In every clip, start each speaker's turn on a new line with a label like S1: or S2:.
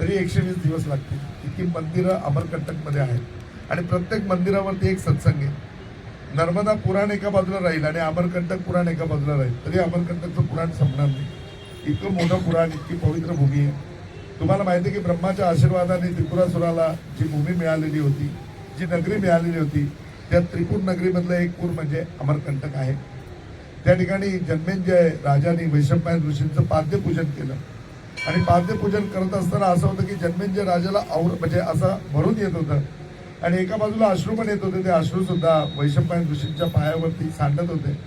S1: तरी एकशे वीस दिवस लागतील. इतकी मंदिरं अमरकंटकमध्ये आहेत. आणि प्रत्येक मंदिरावरती एक सत्संग आहे. नर्मदा पुराण एका बाजूला राहील आणि अमरकंटक पुराण एका बाजूला राहील. तरी अमरकंटकचं पुराण संपणार नाही. इतकं मोठं पुराण इतकी पवित्र भूमी आहे. तुम्हाला माहिती आहे की ब्रह्माच्या आशीर्वादाने त्रिपुरासुराला जी भूमी मिळालेली होती जी नगरी मिळालेली होती त्या त्रिपूर नगरीमधलं एक पूर म्हणजे अमरकंटक आहे. त्या ठिकाणी जन्मेंजय राजाने वैशंपायन ऋषींचं पाद्यपूजन केलं. आणि पाद्यपूजन करत असताना असं होतं की जन्मेंजय राजाला आवर म्हणजे असं भरून येत होतं. आणि एका बाजूला अश्रू पण येत होते. ते अश्रूसुद्धा वैशंपायन ऋषींच्या पायावरती सांडत होते.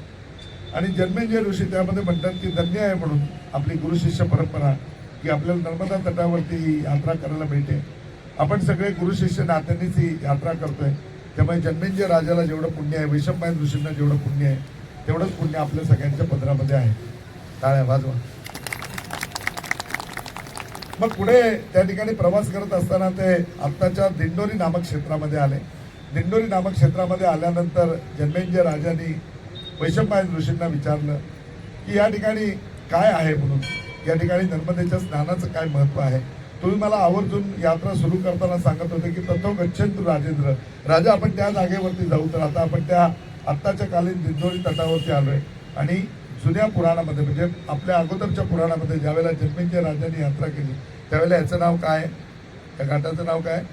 S1: आणि जन्मेंजय ऋषी त्यामध्ये म्हणतात की धन्य आहे म्हणून आपली गुरुशिष्य परंपरा की आपल्याला नर्मदा तटावरती ही यात्रा करायला मिळते. आपण सगळे गुरुशिष्य नात्यांनीच ही यात्रा करतोय. त्यामुळे जन्मेंजय राजाला जेवढं पुण्य आहे वैशंपायन ऋषींना जेवढं पुण्य आहे तेवढंच पुण्य आपल्या सगळ्यांच्या पदरामध्ये आहे. टाळ्या वाजवा. मग पुढे त्या ठिकाणी प्रवास करत असताना ते आत्ताच्या दिंडोरी नामक क्षेत्रामध्ये आले. दिंडोरी नामक क्षेत्रामध्ये आल्यानंतर जन्मेंजय राजांनी वैशंपायन ऋषींना विचारलं की या ठिकाणी काय आहे म्हणून? या ठिकाणी नर्मदेच्या स्नानाचं काय महत्त्व आहे? तुम्ही मला आवर्जून यात्रा सुरू करताना सांगत होते की तत्व गच्छंतु राजेंद्र. राजा आपण त्या जागेवरती जाऊ तर आता आपण त्या आत्ताच्या कालीन दिंडोरी तटावरती आलोय. आणि जुन्या पुराणामध्ये म्हणजे आपल्या अगोदरच्या पुराणामध्ये ज्यावेळेला जन्मेंजय राजांनी यात्रा केली त्यावेळेला याचं नाव काय? त्या घाटाचं नाव काय?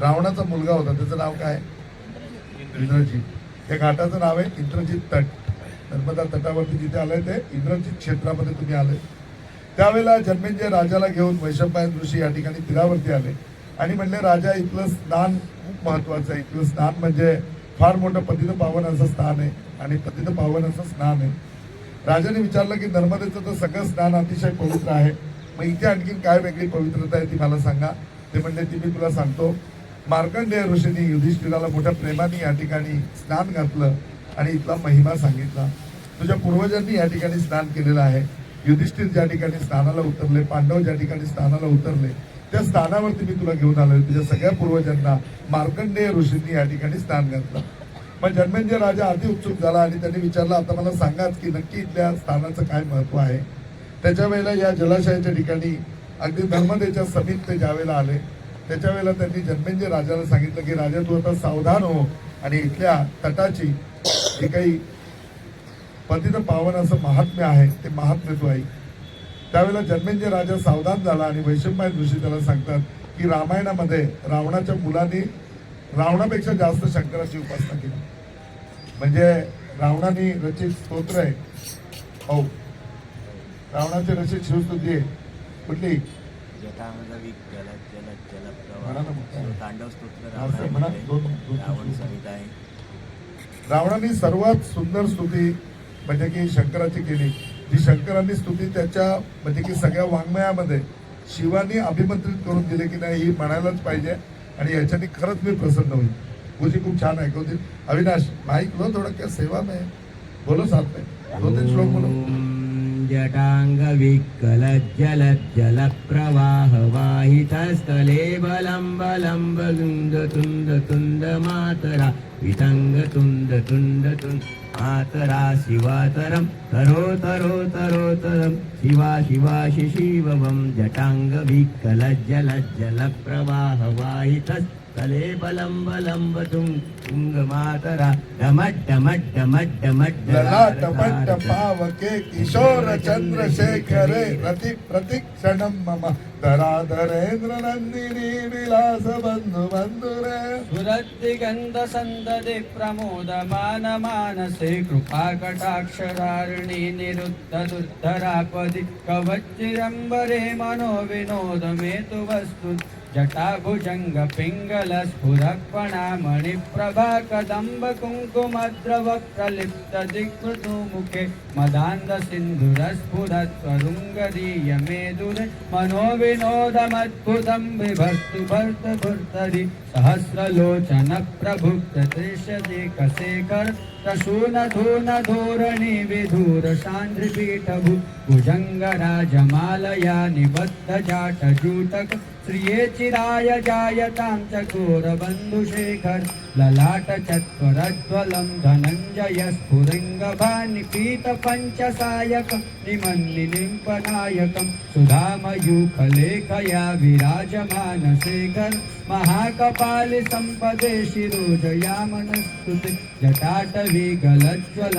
S1: रावणाचा मुलगा होता त्याचं नाव काय? इंद्रजीत. या घाटाचं नाव आहे इंद्रजित तट. नर्मदा तटावरती जिथे आलंय ते इंद्रजित क्षेत्रामध्ये तुम्ही आले त्यावेळेला जन्मेंजय राजाला घेऊन वैशंपायन ऋषी या ठिकाणी तीरावरती आले. आणि म्हणले राजा इथलं स्नान खूप महत्वाचं आहे. इथलं स्नान म्हणजे फार मोठं पतित पावन असं स्थान आहे. आणि पतित पावन असं स्नान आहे. राजाने विचारलं की नर्मदेचं तर सगळं स्नान अतिशय पवित्र आहे. मग इथे आणखीन काय वेगळी पवित्रता आहे ती मला सांगा. ते म्हणजे ती मी तुला सांगतो. मार्कंडेय ऋषींनी युधिष्ठिराला मोठ्या प्रेमाने या ठिकाणी स्नान घातलं आणि इथला महिमा सांगितला. तुझ्या पूर्वजांनी या ठिकाणी स्नान केलेलं आहे. युधिष्ठिर ज्या ठिकाणी स्नानाला उतरले पांडव ज्या ठिकाणी स्नानाला उतरले त्या स्थानावरती मी तुला घेऊन आलो तुझ्या सगळ्या पूर्वजांना मार्कंडेय ऋषींनी या ठिकाणी स्नान घातलं. मग जन्मेंजय राजा अति उत्सुक झाला आणि त्यांनी विचारलं आता मला सांगाच की नक्की इथल्या स्थानाचं काय महत्त्व आहे? त्याच्या वेळेला या जलाशयाच्या ठिकाणी अगदी धर्मदेच्या समीप ते ज्यावेळेला आले त्याच्या वेळेला त्यांनी जन्मेंजय राजाला सांगितलं की राजा तू आता सावधान हो आणि इथल्या तटाची जे काही पतित पावन असं महात्म्य आहे ते महात्म्य तू ऐक. त्यावेळेला जन्मेंजय राजा सावधान झाला आणि वैशंपायन ऋषी त्याला सांगतात की रामायणामध्ये रावणाच्या मुलांनी रावणापेक्षा जास्त शंकराची उपासना केली. म्हणजे रावणाने रचित स्तोत्र आहे. हो. रावणाचे रचित शिवस्तुती आहे. कुठली? रावणाने सर्वात सुंदर स्तुती म्हणजे की शंकराची केली. जी शंकरांनी स्तुती त्याच्या म्हणजे की सगळ्या वाङ्मयामध्ये शिवानी अभिमंत्रित करून दिले की नाही ही म्हणायलाच पाहिजे. आणि याच्याने खरंच मी प्रसन्न होईल. गुरुजी खूप छान ऐकवतील. अविनाश माईक लो थोडं क्या सेवा में बोलो साथ में. दो तीन श्लोक बोलो.
S2: जटाङ्गविकलज्जलज्जलप्रवाहवाहितस्थले बलम्ब लम्ब लुण्ड तुन्द तुन्द मातरा वितङ्ग तुण्ड तुन्द तुन्द मातरा शिवातरं तरो तरो तरोतरं शिवा शिवा शिशिवं जटाङ्गविकलज्जलज्जलप्रवाहवाहितस्थले கலேபலம்பலம்பதும் உங்க மாதரா டமட்ட மட்ட மட்ட மட்ட லலாட்ட
S1: பாவகே கிஷோர சந்திரசேகரே ரதி பிரதிக்ஷணம் மம தராதரேந்திர நந்தினி விலாச பந்து பந்துரே சுரத்தி கந்த
S3: சந்ததி பிரமோத மான மானசே கிருபா கடாட்சராரிணி நிருத்த துர்த்தராபதி கவச்சிரம்பரே மனோ வினோத மேது வஸ்து पिङ्गल स्फुरक्पणामणिप्रभा कदम्ब कुङ्कुमद्रव प्रलिप्त दिक्मृदुमुखे मदान्द सिन्धुरस्फुरत्वरुङ्गदीय मेदुर मनोविनोदमद्भुतं बिभर्तु भर्तभुर्तरि सहस्रलोचन प्रभुक्त त्रिशदेकशेखर प्रसून धून धोरणे श्रिये चिराय जायतां चकोर बन्धुशेखर ललाट चत्वरज्वलं धनञ्जय स्फुरिङ्गभानिपीत पञ्चसायकं निमन्निलिम्पनायकं सुधामयूखलेखया विराजमानशेखर महाकपालि सम्पदे शिरोजयामनस्तुते जटाटवी गलज्ज्वल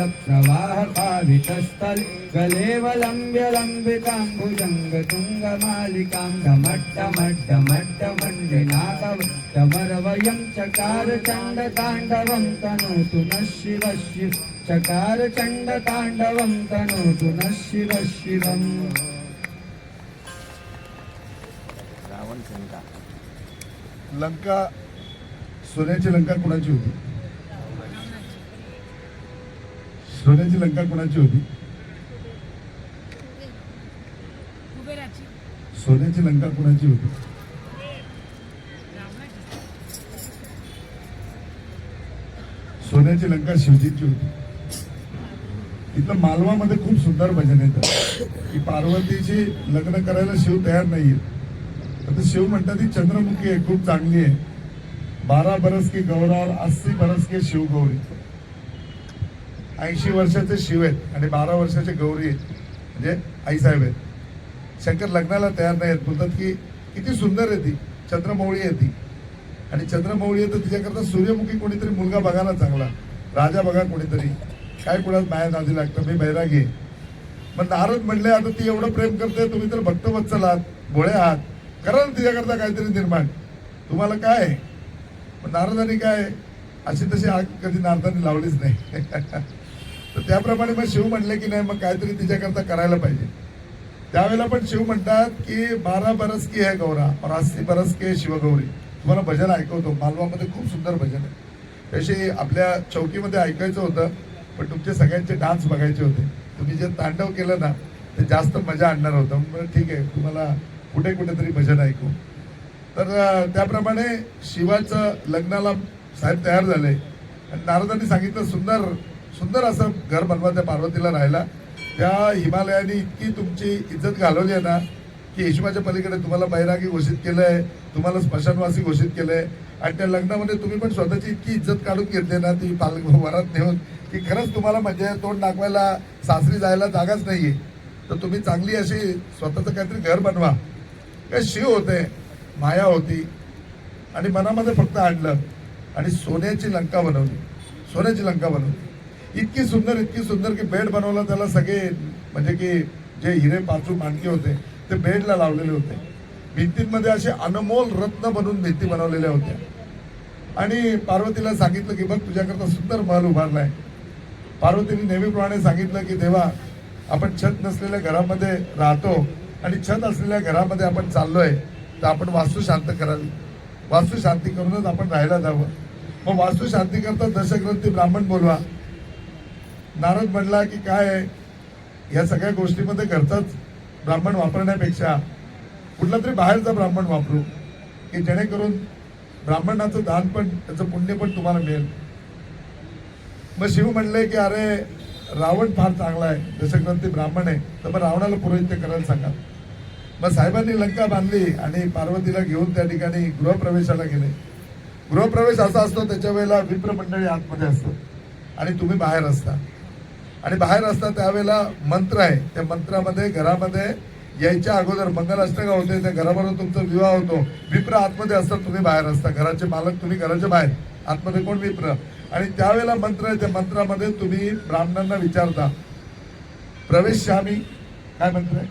S3: गलेवलम्ब्य लम्बितां भुजङ्गतुङ्गमालिकां डमड्डमड्डमड्डमण्डिनाथव डमरवयं चकार चण्डताण्डवं तनोतु नः शिव शिव। चकार चण्डताण्डवं तनोतु नः शिव शिवम्।
S1: लंका सोन्याची लंका कुणाची होती? सोन्याची लंका कुणाची होती? सोन्याची लंका कुणाची होती? सोन्याची लंका शिवजीची होती. तिथलं मालवामध्ये खूप सुंदर भजन येतं. की पार्वतीची लग्न करायला शिव तयार नाही तर शिव म्हणतात ती चंद्रमुखी आहे खूप चांगली आहे. बारा बरस की गौरावर अस्सी बरस की शिव गौरी. ऐंशी वर्षाचे शिव आहेत आणि बारा वर्षाचे गौरी आहेत. म्हणजे आईसाहेब आहेत. शंकर लग्नाला तयार नाही आहेत. बोलतात की किती सुंदर आहे ती. चंद्रमौळी आहे ती. आणि चंद्रमौळी आहे तर तिच्याकरता सूर्यमुखी कोणीतरी मुलगा बघा ना चांगला. राजा बघा कोणीतरी. काय कुणाला माया नादी लागतं? मी बैरागी मग नारद म्हणले आता ती एवढं प्रेम करते तुम्ही तर भक्तवत्सल आहात भोळे आहात. करा ना तिच्याकरता काहीतरी निर्माण. तुम्हाला काय मग नारदाने काय अशी तशी आग कधी नारदाने लावलीच नाही. तर त्याप्रमाणे मग शिव म्हणले की नाही मग काहीतरी तिच्याकरता करायला पाहिजे. त्यावेळेला पण शिव म्हणतात की बारा बरस की है गौरा और अस्सी बरस आहे शिवगौरी. तुम्हाला भजन ऐकवतो. मालवामध्ये खूप सुंदर भजन आहे. तशी आपल्या चौकीमध्ये ऐकायचं होतं पण तुमचे सगळ्यांचे डान्स बघायचे होते. तुम्ही जे तांडव केलं ना ते जास्त मजा आणणार होतं. मग ठीक आहे. तुम्हाला कुठे कुठेतरी भजन ऐकू. तर त्याप्रमाणे शिवाचं लग्नाला साहेब तयार झाले. आणि नारदांनी सांगितलं सुंदर सुंदर असं घर बनवा त्या पार्वतीला राहायला. त्या हिमालयाने इतकी तुमची इज्जत घालवली आहे ना की हिशमाच्या पलीकडे तुम्हाला बैरागी घोषित केलं आहे तुम्हाला स्मशानवासी घोषित केलं आहे आणि त्या लग्नामध्ये तुम्ही पण स्वतःची इतकी इज्जत काढून घेतली ना ती पालक वरात नेऊन की खरंच तुम्हाला म्हणजे तोंड दाखवायला सासरी जायला जागाच नाहीये. तर तुम्ही चांगली अशी स्वतःचं काहीतरी घर बनवा. काय शिव होते माया होती. आणि मनामध्ये फक्त आणलं. आणि सोन्याची लंका बनवली. सोन्याची लंका बनवली. इतकी सुंदर इतकी सुंदर की बेड बनवला त्याला सगळे म्हणजे की जे हिरे पाचू मांडके होते. ते बेडला लावलेले होते. भिंतींमध्ये असे अनमोल रत्न बनवून भिंती बनवलेल्या होत्या. आणि पार्वतीला सांगितलं की बघ तुझ्याकरता सुंदर महल उभारलाय पार्वतीने नेहमीप्रमाणे सांगितलं की देवा आपण छत नसलेल्या घरामध्ये राहतो आणि छत असलेल्या घरामध्ये आपण चाललोय तर आपण वास्तू शांत करावी वास्तू शांती करूनच आपण राहायला जावं. मग वास्तू शांती करता दशग्रंथी ब्राह्मण बोलवा. नारद म्हणला की काय आहे, या सगळ्या गोष्टीमध्ये घरचाच ब्राह्मण वापरण्यापेक्षा कुठला तरी बाहेरचा ब्राह्मण वापरू की जेणेकरून ब्राह्मणाचं दान पण त्याचं पुण्य पण तुम्हाला मिळेल. मग शिव म्हणले की अरे रावण फार चांगला आहे जसं ग्रंथी ब्राह्मण आहे तर मग रावणाला पुरोहित्य करायला सांगा. मग साहेबांनी लंका बांधली आणि पार्वतीला घेऊन त्या ठिकाणी गृहप्रवेशाला गेले. गृहप्रवेश असा असतो त्याच्या वेळेला विप्र मंडळी आतमध्ये असतात आणि तुम्ही बाहेर असता. आणि बाहेर असता त्यावेळेला मंत्र आहे. त्या मंत्रामध्ये घरामध्ये यायच्या अगोदर मंगलाष्टका होते त्या घराबरोबर तुमचा विवाह होतो. विप्र आतमध्ये असतात तुम्ही बाहेर असता. घराचे मालक तुम्ही घराच्या बाहेर. आतमध्ये कोण विप्र? आणि त्यावेळेला मंत्र आहे त्या मंत्रामध्ये तुम्ही ब्राह्मणांना विचारता. प्रवेशामी काय मंत्र आहे?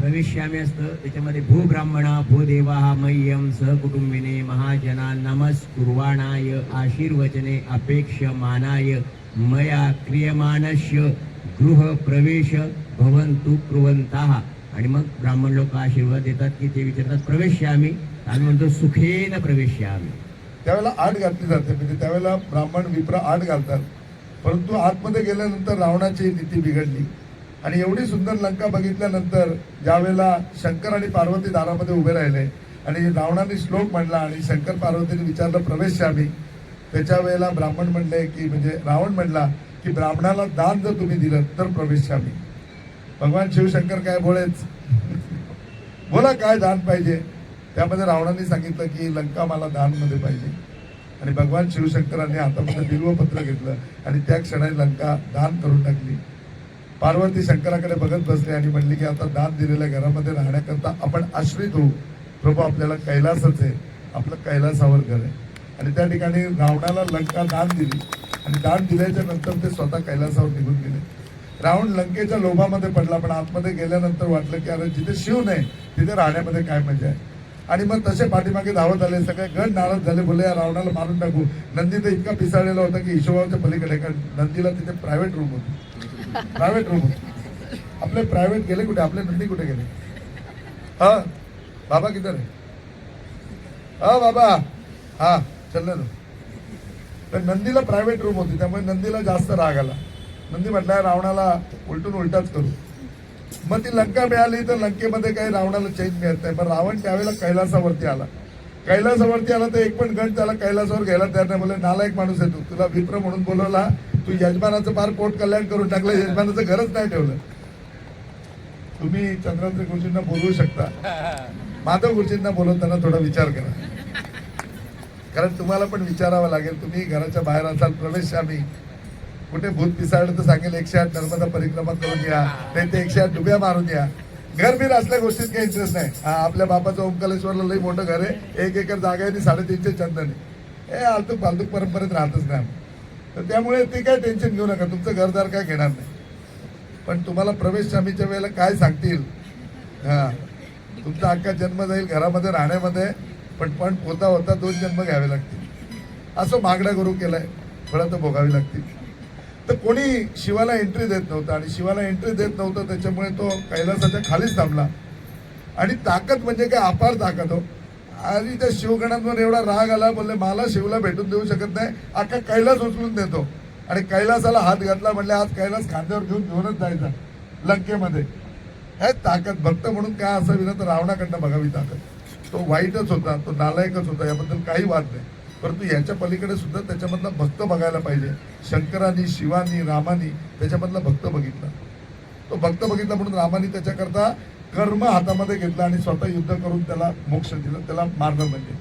S2: भविष्यामी असतं. त्याच्यामध्ये भूब्राह्मणा भूदेवा मह्यम सहकुटुंबिने महाजना नमस्कुर्वाणाय आशीर्वचने अपेक्षमानाय मया क्रियमाणस्य गृह प्रवेश भवंतु कुर्वंताः आणि मग ब्राह्मण लोक आशीर्वाद देतात की ते विचारतात प्रवेश्यामी. आम्ही म्हणतो सुखेन प्रवेश्यामी.
S1: त्यावेळेला आठ घातली जाते म्हणजे त्यावेळेला ब्राह्मण विप्र आठ घालतात. परंतु आतमध्ये गेल्यानंतर रावणाची नीती बिघडली. आणि एवढी सुंदर लंका बघितल्यानंतर ज्यावेळेला शंकर आणि पार्वती दारामध्ये उभे राहिले आणि रावणाने श्लोक म्हणला आणि शंकर पार्वतीने विचारलं प्रवेश आम्ही त्याच्या वेळेला ब्राह्मण म्हणले की म्हणजे रावण म्हणला की ब्राह्मणाला दान जर तुम्ही दिलं तर प्रवेशामी भगवान शिवशंकर काय बोळेच बोला काय दान पाहिजे? त्यामध्ये रावणाने सांगितलं की लंका मला दानमध्ये पाहिजे. आणि भगवान शिवशंकरांनी हातामध्ये बिल्वपत्र घेतलं आणि त्या क्षणाने लंका दान करून टाकली. पार्वती शंकराकडे बघत बसली आणि म्हणली की आता दान दिलेल्या घरामध्ये राहण्याकरता आपण आश्रित होऊ. प्रभू आपल्याला कैलासच आहे. आपलं कैलासावर घर आहे. आणि त्या ठिकाणी रावणाला लंका दान दिली. आणि दान दिल्याच्या नंतर ते स्वतः कैलासावर निघून गेले. रावण लंकेच्या लोभामध्ये पडला पण आतमध्ये गेल्यानंतर वाटलं की अरे जिथे शिव नाही तिथे राहण्यामध्ये काय मजा आहे. आणि मग तसे पाठीमागे धावत आले. सगळे गण नाराज झाले. बोले या रावणाला मारून टाकू. नंदी तर इतका पिसाळलेला होता की हिशोबाच्या पलीकडे कारण नंदीला तिथे प्रायव्हेट रूम होती. प्रायव्हेट रूम होती. आपले प्रायव्हेट गेले कुठे? आपले नंदी कुठे गेले? हा? बाबा किती रे? हा बाबा. हा. चल ना. तर नंदीला प्रायव्हेट रूम होती त्यामुळे नंदीला जास्त राग आला. नंदी म्हटलं रावणाला उलटून उलटाच करू. मग ती लंका मिळाली तर लंकेमध्ये काही रावणाला चैन मिळत नाही. पण रावण त्यावेळेला कैलासावरती आला. कैलासावरती आला तर एक पण गण त्याला कैलासावर घ्यायला तयार नाही. बोले नालायक माणूस आहे तू. तुला विप्र म्हणून बोलवला. तू यजमानाचं फार पोट कल्याण करून टाकलं. यजमानाचं घरच नाही ठेवलं. तुम्ही चंद्राचे गुरुजींना बोलवू शकता. माधव गुरुजींना बोलवताना थोडा विचार करा. कारण तुम्हाला पण विचारावं लागेल तुम्ही घराच्या बाहेर असाल प्रवेश आम्ही. कुठे भूत पिसाळलं तर सांगेल एकशे आठ नर्मदा परिक्रमा करून द्या नाही ते एकशे आठ डुब्या मारून द्या घर बीर असल्या गोष्टीत काही इंटरेस्ट नाही. हा आपल्या बापाचं ओंकालेश्वरला लई मोठं घर आहे. एक एकर जागा आहे आणि साडेतीनशे चंदन आहे. हे आलतूक फालतूक परंपरेत राहतच नाही तर त्यामुळे ते काय टेन्शन घेऊ नका. तुमचं घरदार काय घेणार नाही. पण तुम्हाला प्रवेश स्वामीच्या वेळेला काय सांगतील? हा. तुमचा अख्खा जन्म जाईल घरामध्ये राहण्यामध्ये. पण पण होता होता दोन जन्म घ्यावे लागतील. असं मागणा गुरु केलाय. फळं तर भोगावी लागतील. तर कोणी शिवाला एंट्री देत नव्हतं आणि शिवाला एंट्री देत नव्हतं त्याच्यामुळे तो कैलासाच्या खालीच थांबला. आणि ताकद म्हणजे काय? अपार ताकद हो. आणि त्या शिवगणांवर एवढा राग आला बोलले मला शिवला भेटून देऊ शकत नाही. अख्खा कैलास उचलून देतो. आणि कैलासाला हात घातला म्हणले आज कैलास खांद्यावर घेऊन घेऊनच जायचा लंकेमध्ये. हे ताकद भक्त म्हणून काय असावी ना तर रावणाकडनं बघावी ताकद. तो वाईटच होता तो नालायकच होता याबद्दल काही वाद नाही. परंतु याच्या पलीकडे सुद्धा त्याच्यामधला भक्त बघायला पाहिजे. शंकरांनी शिवानी रामानी त्याच्यामधला भक्त बघितला. तो भक्त बघितला म्हणून रामाने त्याच्याकरता कर्म हातामध्ये घेतला आणि स्वतः युद्ध करून त्याला मोक्ष दिलं त्याला मारलं म्हणजे.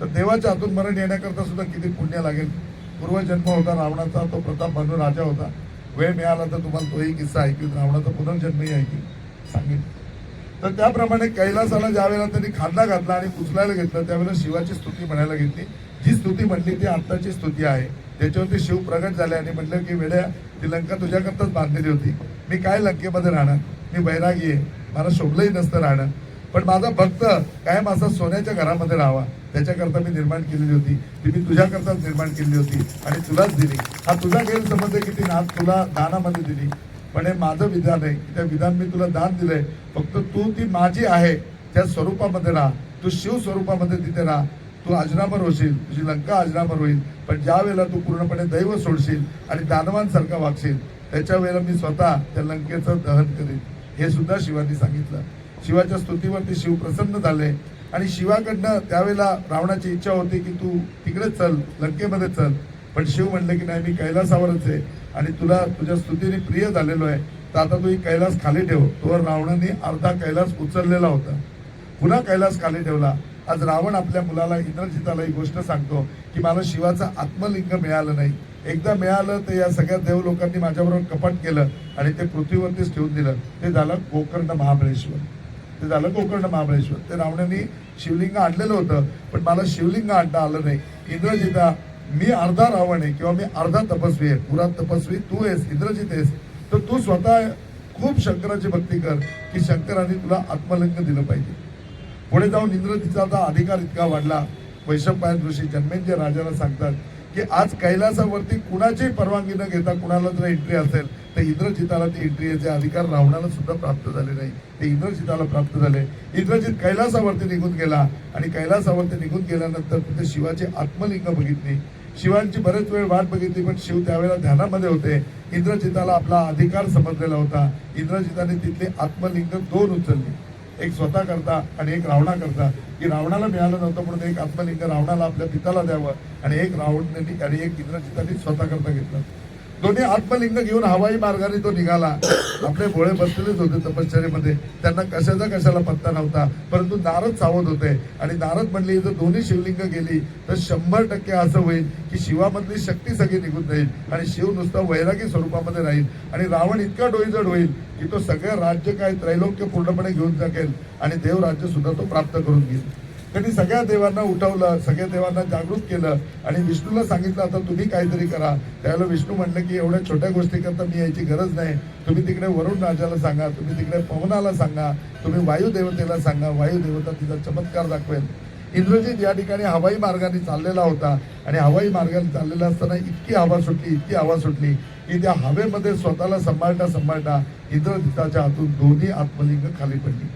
S1: तर देवाच्या हातून मरण येण्याकरता सुद्धा किती पुण्य लागेल. पूर्वजन्म होता रावणाचा तो प्रताप बनू राजा होता. वेळ मिळाला तर तुम्हाला तोही किस्सा ऐकून रावणाचा पुनर्जन्मही ऐकून तर त्याप्रमाणे कैलासाला ज्यावेळेला त्यांनी खांदा घातला आणि उचलायला घेतलं त्यावेळेला शिवाची स्तुती म्हणायला घेतली. जी स्तुती म्हणली ती आत्ताची स्तुती आहे. त्याच्यावरती शिव प्रगट झाले आणि म्हटलं की वेड्या ती लंका तुझ्याकरताच बांधलेली होती. मी काय लंकेमध्ये राहणार? मी बैरागी आहे. मला शोभलंही नसतं राहणं. पण माझा भक्त कायम असा सोन्याच्या घरामध्ये राहावा. त्याच्याकरता मी निर्माण केलेली होती. ती मी तुझ्याकरताच निर्माण केलेली होती आणि तुलाच दिली. हा तुझा गैरसमज आहे की ती नाथ तुला दानामध्ये दिली. पण हे माझं विधान आहे. की त्या विधान मी तुला दान दिलंय. फक्त तू ती माझी आहे. त्या स्वरूपामध्ये राहा. तू शिव स्वरूपामध्ये तिथे राहा. तू अजरामर होशील. तुझी लंका अजरामर होईल. पण ज्या वेळेला तू पूर्णपणे दैव सोडशील आणि दानवांसारखा वागशील त्याच्या वेळेला मी स्वतः त्या लंकेचं दहन करेन. हे सुद्धा शिवानी सांगितलं. शिवाच्या स्तुतीवरती शिव प्रसन्न झाले. आणि शिवाकडनं त्यावेळेला रावणाची इच्छा होती की तू तिकडे चल लंकेमध्ये चल. पण शिव म्हणले की नाही मी कैलासावरच आहे. आणि तुला तुझ्या स्तुतीने प्रिय झालेलो आहे तर आता तू कैलास खाली ठेव. तोवर रावणाने अर्धा कैलास उचललेला होता. पुन्हा कैलास खाली ठेवला. आज रावण आपल्या मुलाला इंद्रजिताला ही गोष्ट सांगतो की मला शिवाचं आत्मलिंग मिळालं नाही. एकदा मिळालं तर या सगळ्या देव लोकांनी माझ्याबरोबर कपाट केलं आणि ते पृथ्वीवरतीच ठेवून दिलं. ते झालं गोकर्ण महाबळेश्वर. ते झालं गोकर्ण महाबळेश्वर. ते रावणाने शिवलिंग आणलेलं होतं पण मला शिवलिंग आणता आलं नाही. इंद्रजिता मी अर्धा रावण आहे किंवा मी अर्धा तपस्वी आहे. पुरा तपस्वी तू आहेस इंद्रजित आहेस. तर तू स्वतः खूप शंकराची भक्ती कर की शंकराने तुला आत्मलिंग दिलं पाहिजे. पुढे जाऊन इंद्रजिताचा अधिकार इतका वाढला. वैशंपायन ऋषी जन्मेंद्र राजाला सांगतात की आज कैलासावरती कुणाची परवानगी न घेता कुणाला जर एंट्री असेल तर इंद्रजिताला ती एंट्री याचे अधिकार रावणाला सुद्धा प्राप्त झाले नाही ते इंद्रजिताला प्राप्त झाले. इंद्रजित कैलासावरती निघून गेला आणि कैलासावरती निघून गेल्यानंतर तिथे शिवाची आत्मलिंग बघितली. शिवांची बरेच वेळ वाट बघितली पण शिव त्यावेळेला ध्यानामध्ये होते. इंद्रजिताला आपला अधिकार समजलेला होता. इंद्रजिताने तिथले आत्मलिंग दोन उचलली. एक स्वतः करता आणि एक रावणा करता की रावणाला मिळालं नव्हतं म्हणून एक आत्मलिंग रावणाला आपल्या पिताला द्यावं. आणि एक रावणाने आणि एक इंद्रजिताने स्वतः करता घेतलं. दोन्ही आत्मलिंग घेऊन हवाई मार्गाने तो निघाला. आपले भोळे बसलेलेच होते तपश्चर्यामध्ये. त्यांना कशाचा कशाला पत्ता नव्हता. परंतु नारद सावध होते. आणि नारद म्हणले जर दोन्ही शिवलिंग गेली तर शंभर टक्के असं होईल की शिवामधली शक्ती सगळी निघून जाईल आणि शिव नुसता वैरागी स्वरूपामध्ये राहील. आणि रावण इतका डोईजड होईल की तो सगळं राज्य काय त्रैलोक्य पूर्णपणे घेऊन जाकेल आणि देव राज्य सुद्धा तो प्राप्त करून घेईल. त्यांनी सगळ्या देवांना उठवलं सगळ्या देवांना जागृत केलं आणि विष्णूला सांगितलं आता तुम्ही काहीतरी करा. त्यावेळेला विष्णू म्हणलं की एवढ्या छोट्या गोष्टीकरता मी यायची गरज नाही. तुम्ही तिकडे वरुण राजाला सांगा तुम्ही तिकडे पवनाला सांगा तुम्ही वायुदेवतेला सांगा वायू देवता तिचा चमत्कार दाखवेल. इंद्रजित या ठिकाणी हवाई मार्गाने चाललेला होता आणि हवाई मार्गाने चाललेला असताना इतकी हवा सुटली इतकी हवा सुटली की त्या हवेमध्ये स्वतःला सांभाळता सांभाळता इंद्रजिताच्या हातून दोन्ही आत्मलिंग खाली पडली.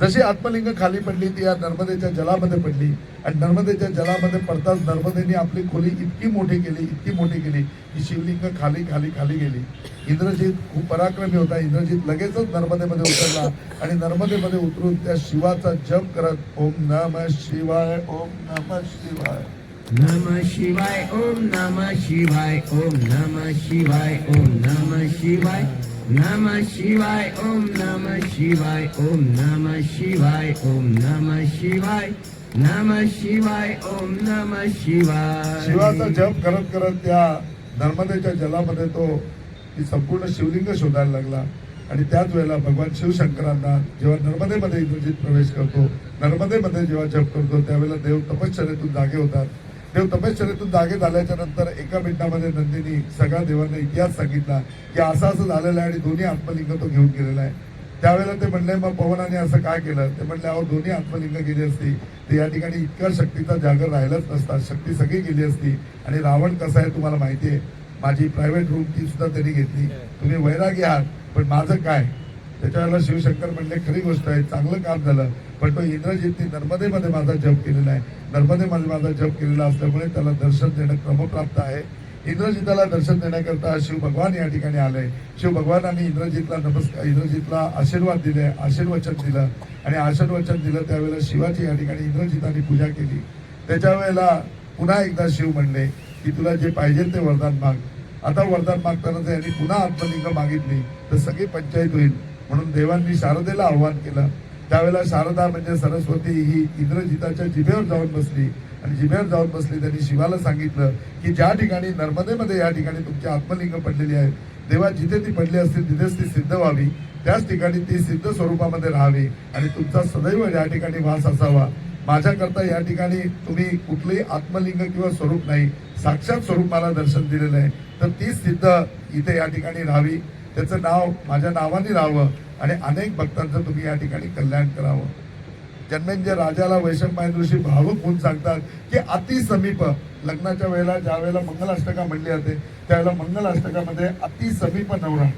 S1: जशी आत्मलिंग खाली पडली ती या नर्मदेच्या जलामध्ये पडली. आणि नर्मदेच्या जलामध्ये पडताच नर्मदेने आपली खोली इतकी मोठी केली इतकी मोठी केली की शिवलिंग खाली खाली खाली गेली. इंद्रजित खूप पराक्रमी होता. इंद्रजित लगेचच नर्मदेमध्ये उतरला आणि नर्मदेमध्ये उतरून त्या शिवाचा जप करत ओम नम शिवाय ओम नम शिवाय.
S2: नम शिवाय ओम नम शिवाय ओम नम शिवाय ओम नम शिवाय. नम शिवाय ओम नम शिवाय ओम नम शिवाय ओम नम शिवाय नम शिवाय ओम नम शिवाय
S1: शिवाचा जप करत करत त्या नर्मदेच्या जलामध्ये तो ती संपूर्ण शिवलिंग शोधायला लागला. आणि त्याच वेळेला भगवान शिवशंकरांना जेव्हा नर्मदेमध्ये इंद्रजित प्रवेश करतो नर्मदेमध्ये जेव्हा जप करतो त्यावेळेला देव तपश्चर्यातून जागे होतात. देव तपश्चर्यातून जागे झाल्याच्यानंतर एका मिनिटामध्ये नंदिनी सगळ्या देवांना इतिहास सांगितला की असं असं झालेलं आहे आणि दोन्ही आत्मलिंग तो घेऊन गेलेला आहे. त्यावेळेला ते म्हणले मग पवनाने असं काय केलं? ते म्हणले अहो दोन्ही आत्मलिंग गेली असती. तर या ठिकाणी इतका शक्तीचा जागर राहिलाच नसता शक्ती सगळी गेली असती. आणि रावण कसा आहे तुम्हाला माहिती आहे? माझी प्रायव्हेट रूम ती सुद्धा त्यांनी घेतली. तुम्ही वैरागी आहात पण माझं काय? त्याच्यावेळेला शिवशंकर म्हणले खरी गोष्ट आहे चांगलं काम झालं. पण तो इंद्रजितनी नर्मदेमध्ये माझा जप केलेला आहे. नर्मदेमध्ये माझा जप केलेला असल्यामुळे त्याला दर्शन देणं क्रमप्राप्त आहे. इंद्रजिताला दर्शन देण्याकरता शिव भगवान या ठिकाणी आले. शिव भगवानांनी इंद्रजितला नमस्कार इंद्रजितला आशीर्वाद दिले आशीर्वचन दिलं. आणि आशीर्वचन दिलं त्यावेळेला शिवाची या ठिकाणी इंद्रजिताने पूजा केली. त्याच्या वेळेला पुन्हा एकदा शिव म्हणले की तुला जे पाहिजे ते वरदान माग. आता वरदान मागताना जर यांनी पुन्हा आत्मलिंग मागितली तर सगळी पंचायत होईल. म्हणून देवांनी शारदेला आव्हान केलं. त्यावेळेला शारदा म्हणजे सरस्वती ही इंद्रजिताच्या जिभेवर जाऊन बसली. आणि जिभेवर जाऊन बसली त्यांनी शिवाला सांगितलं की ज्या ठिकाणी नर्मदेमध्ये या ठिकाणी तुमची आत्मलिंग पडलेली आहेत देवा जिथे ती पडली असतील तिथेच ती सिद्ध व्हावी. त्याच ठिकाणी ती सिद्ध स्वरूपामध्ये राहावी. आणि तुमचा सदैव या ठिकाणी वास असावा. माझ्याकरता या ठिकाणी तुम्ही कुठलेही आत्मलिंग किंवा स्वरूप नाही साक्षात स्वरूप मला दर्शन दिलेलं आहे. तर ती सिद्ध इथे या ठिकाणी राहावी. त्याचं नाव माझ्या नावाने राहावं. आणि अनेक भक्तांचं तुम्ही या ठिकाणी कल्याण करावं. जन्मेंजय राजाला वैशंपायन ऋषी भावुक होऊन सांगतात की अति समीप लग्नाच्या वेळेला ज्या वेळेला मंगलाष्टका म्हणली जाते त्यावेळेला मंगलाष्टकामध्ये अति समीप नवरा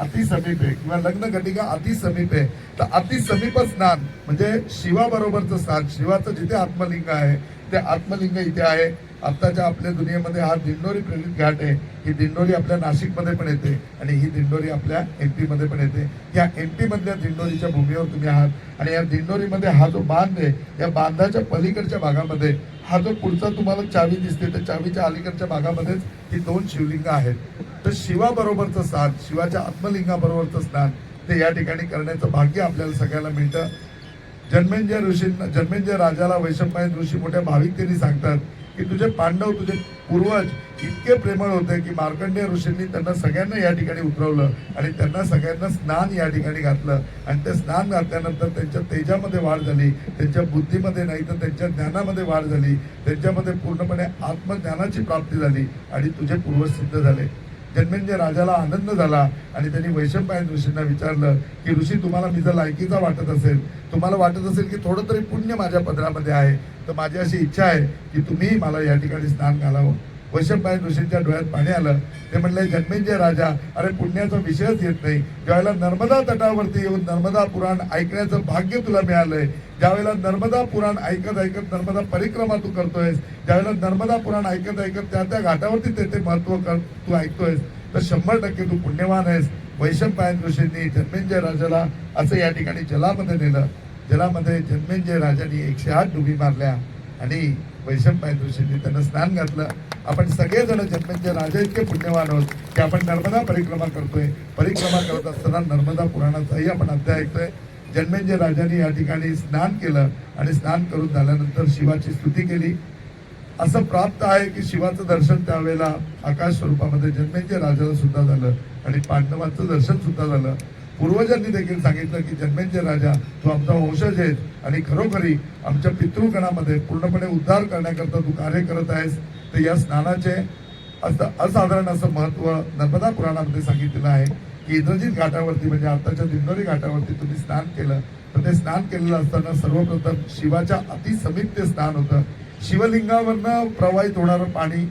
S1: अति समीप आहे. किंवा लग्न घटिका अति समीप आहे. तर अति समीप स्नान म्हणजे शिवाबरोबरचं स्नान. शिवाचं जिथे आत्मलिंग आहे ते आत्मलिंग इथे आहे. आत्ताच्या आपल्या दुनियेमध्ये हा दिंडोरी प्रेरित घाट आहे. ही दिंडोरी आपल्या नाशिकमध्ये पण येते आणि ही दिंडोरी आपल्या एम पीमध्ये पण येते. या एम पीमधल्या दिंडोरीच्या भूमीवर तुम्ही आहात आणि या दिंडोरीमध्ये हा जो बांध आहे या बांधाच्या पलीकडच्या भागामध्ये हा जो पुढचा तुम्हाला चावी दिसते त्या चावीच्या अलीकडच्या भागामध्येच ही दोन शिवलिंग आहेत. तर शिवाबरोबरचं स्नान शिवाच्या आत्मलिंगाबरोबरचं स्नान ते या ठिकाणी करण्याचं भाग्य आपल्याला सगळ्यांना मिळतं. जन्मेंजय ऋषींना जन्मेंजय राजाला वैशंपायन ऋषी मोठ्या भाविकतेने सांगतात की तुझे पांडव तुझे पूर्वज इतके प्रेमळ होते की मार्कंडेय ऋषींनी त्यांना सगळ्यांना या ठिकाणी उतरवलं आणि त्यांना सगळ्यांना स्नान या ठिकाणी घातलं. आणि ते स्नान घातल्यानंतर त्यांच्या तेजामध्ये वाढ झाली त्यांच्या बुद्धीमध्ये नाही तर त्यांच्या ज्ञानामध्ये वाढ झाली त्यांच्यामध्ये पूर्णपणे आत्मज्ञानाची प्राप्ती झाली आणि तुझे पूर्वज सिद्ध झाले. जन्मेंद्र राजाला आनंद झाला आणि त्यांनी वैशंपायन ऋषींना विचारलं की ऋषी तुम्हाला मी जर लायकीचा वाटत असेल तुम्हाला वाटत असेल की थोडं तरी पुण्य माझ्या पदरामध्ये आहे तर माझी अशी इच्छा आहे की तुम्ही मला या ठिकाणी स्नान घालावं. वैशंपायन जोशींच्या डोळ्यात पाणी आलं. ते म्हणले जन्मेंजय राजा अरे पुण्याचा विषयच येत नाही. ज्यावेळेला नर्मदा तटावरती येऊन नर्मदा पुराण ऐकण्याचं भाग्य तुला मिळालंय ज्यावेळेला नर्मदा पुराण ऐकत ऐकत नर्मदा परिक्रमा तू करतोयस ज्यावेळेला नर्मदा पुराण ऐकत ऐकत त्या त्या घाटावरती ते ते महत्त्व कर तू ऐकतोयस तर शंभर टक्के तू पुण्यवान आहेस. वैशंपायन ऋषींनी जन्मेंजय राजाला असं या ठिकाणी जलामध्ये नेलं. जलामध्ये जन्मेंजय राजांनी एकशे आठ डुबी मारल्या आणि वैशंपायन ऋषींनी त्यांना स्नान घातलं. आपण सगळेजण जन्मेंजय राजा इतके पुण्यवान आहोत की आपण नर्मदा परिक्रमा करतोय. परिक्रमा करत असताना नर्मदा पुराणाचाही आपण अध्याय ऐकतोय. जन्मेंजय राजाने या ठिकाणी स्नान केलं आणि स्नान करून झाल्यानंतर शिवाची स्तुती केली. असं प्राप्त आहे की शिवाचं दर्शन त्यावेळेला आकाश स्वरूपामध्ये जन्मेंजय राजाला सुद्धा झालं आणि पांडवांचं दर्शन सुद्धा झालं. पूर्वजांनी देखील सांगितलं की जन्मेंजय राजा तू आमचा वंशज आहे आणि खरोखरी आमच्या पितृगणामध्ये पूर्णपणे उद्धार करण्याकरता तू कार्य करत आहेस तर या स्नानाचे असं असाधारण असं महत्त्व नर्मदा पुराणामध्ये सांगितलेलं आहे की इंद्रजित घाटावरती म्हणजे आताच्या दिंडोरी घाटावरती तुम्ही स्नान केलं तर ते स्नान केलेलं असताना सर्वप्रथम शिवाच्या अतिसमीप ते स्नान होतं. शिवलिंगावरनं प्रवाहित होणारं पाणी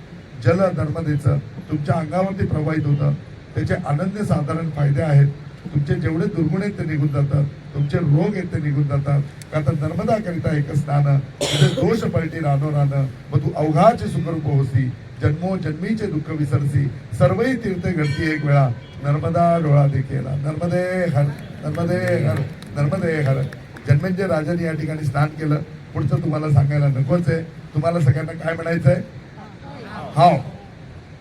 S1: जल नर्मदेचं तुमच्या अंगावरती प्रवाहित होतं. त्याचे अनन्य साधारण फायदे आहेत. तुमचे जेवढे दुर्गुण आहेत ते निघून जातात. तुमचे रोग आहेत ते निघून जातात. का तर नर्मदा करिता एक स्नान तुझे दोष पलटी रानो रान मग तू अवघाचे सुखरूप होसी जन्मो जन्मीचे दुःख विसरसी. सर्वही तीर्थ घडती एक वेळा. नर्मदा डोळा देखीला नर्मदे हर नर्मदे हर नर्मदे हर. जन्मेंजय राजाने या ठिकाणी स्नान केलं. पुढचं तुम्हाला सांगायला नकोच आहे. तुम्हाला सगळ्यांना काय म्हणायचंय? हाव.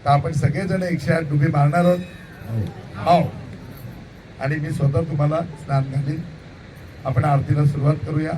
S1: तर आपण सगळेजण एकशे आठ डुबी मारणार आहोत. हाव. आणि मी स्वतः तुम्हाला स्नान घालीन. आपण आरतीला सुरुवात करूया.